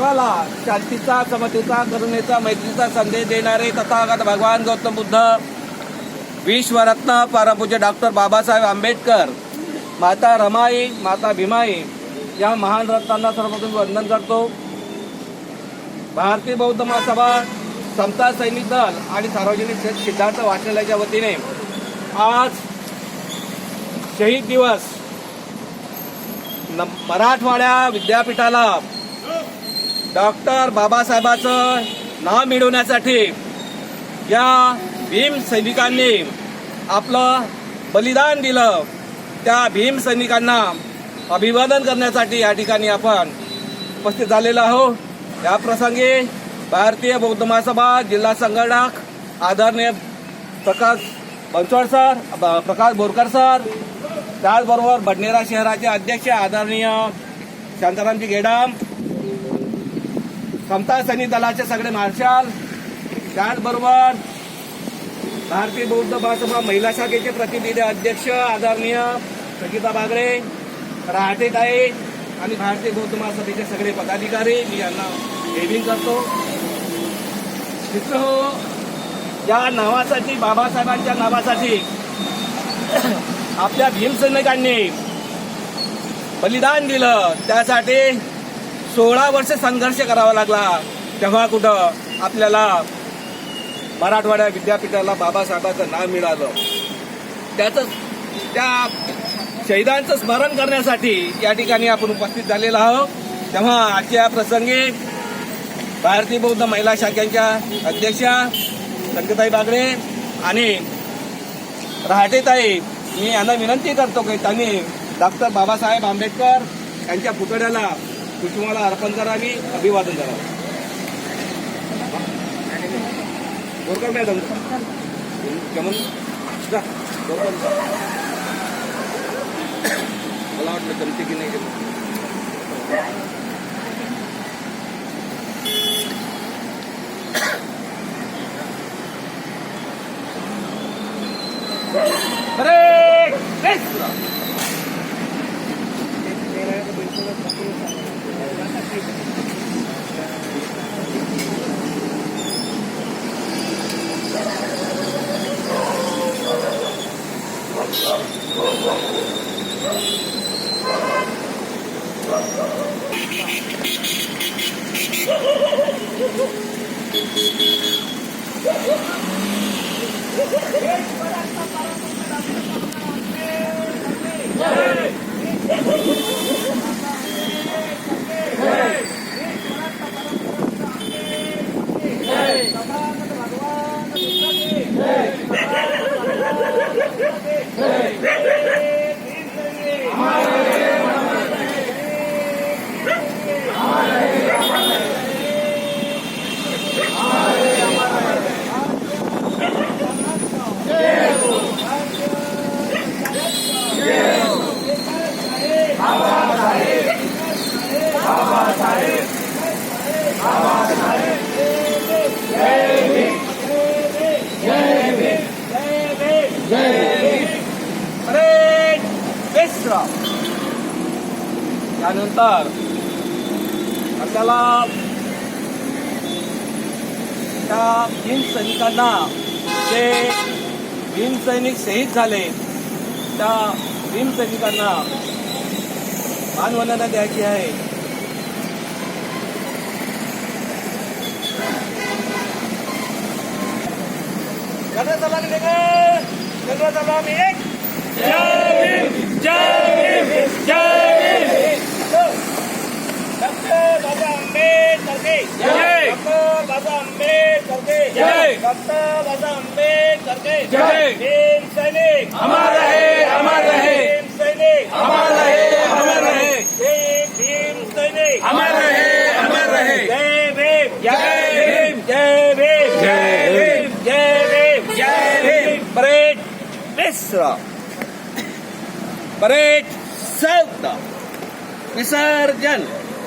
विश्वाला शांतीचा समतेचा करुणेचा मैत्रीचा संदेश देणारे तथागत भगवान गौतम बुद्ध विश्वरत्न परमपूज्य डॉक्टर बाबासाहेब आंबेडकर माता रमाई माता भीमाई या महान रत्नांना सर्वप्रथम वंदन करतो. भारतीय बौद्ध महासभा समता सैनिक दल आणि सार्वजनिक सिद्धांत सिद्धार्थ वाचनालयाच्या वतीने आज शहीद दिवस. न- मराठवाड्या विद्यापीठाला डॉक्टर बाबासाहेबाचं नाव मिळवण्यासाठी या भीम सैनिकांनी आपलं बलिदान दिलं. त्या भीम सैनिकांना अभिवादन करण्यासाठी या ठिकाणी आपण उपस्थित झालेलो आहोत. या प्रसंगी भारतीय बौद्ध महासभा जिल्हा संघटक आदरणीय प्रकाश बनसोड सर ब- प्रकाश बोरकर सर त्याचबरोबर बडनेरा शहराचे अध्यक्ष आदरणीय शांतारामजी गेडाम समता सैनिक दलाचे सगळे मार्शाल त्याचबरोबर भारतीय बौद्ध महासभा महिला शाखेचे प्रतिनिधी अध्यक्ष आदरणीय संगीता बागडे रहाटेताई आणि भारतीय बौद्ध महासभेचे सगळे पदाधिकारी मी यांना हेविंग करतो. मित्र हो या नावासाठी बाबासाहेबांच्या नावासाठी आपल्या भीमसैनिकांनी बलिदान दिलं. त्यासाठी सोळा वर्ष संघर्ष करावा लागला. तेव्हा कुठं आपल्याला मराठवाड्या विद्यापीठाला बाबासाहेबांचं नाव मिळालं. त्याचं त्या शहीदांचं स्मरण करण्यासाठी या ठिकाणी आपण उपस्थित झालेलो आहोत. तेव्हा आजच्या प्रसंगी भारतीय बौद्ध महिला शाखेच्या अध्यक्षा संगताई बागडे आणि रहाटेताई मी यांना विनंती करतो की त्यांनी डॉक्टर बाबासाहेब आंबेडकर यांच्या पुतळ्याला पुष्पमाला अर्पण करावी अभिवादन करावं बोरकर मॅडम केमन जा, बोरकर. मला वाटलं जमते की नाही जमते. हरे Ei, कृष्ण त्यानंतर आपल्याला त्या भीम सैनिकांना जे भीम सैनिक शहीद झाले त्या भीम सैनिकांना मानवंदना द्यायची आहे. गणेश सलाम लेकर गणेश एक. जय भीम! जय जय डॉक्टर बाबा आंबेडकर जय डॉक्टर बाबा आंबेडकर जय डॉक्टर बाबा आंबेडकर जय भीम सैनिक अमर रहे अमर रहे भीम सैनिक अमर रहे अमर रहे जय भीम सैनिक अमर रहे अमर रहे जय भीम जय भीम जय भीम जय भीम जय भीम जय भीम मिश्र Parade Salta! Ni Sarjan!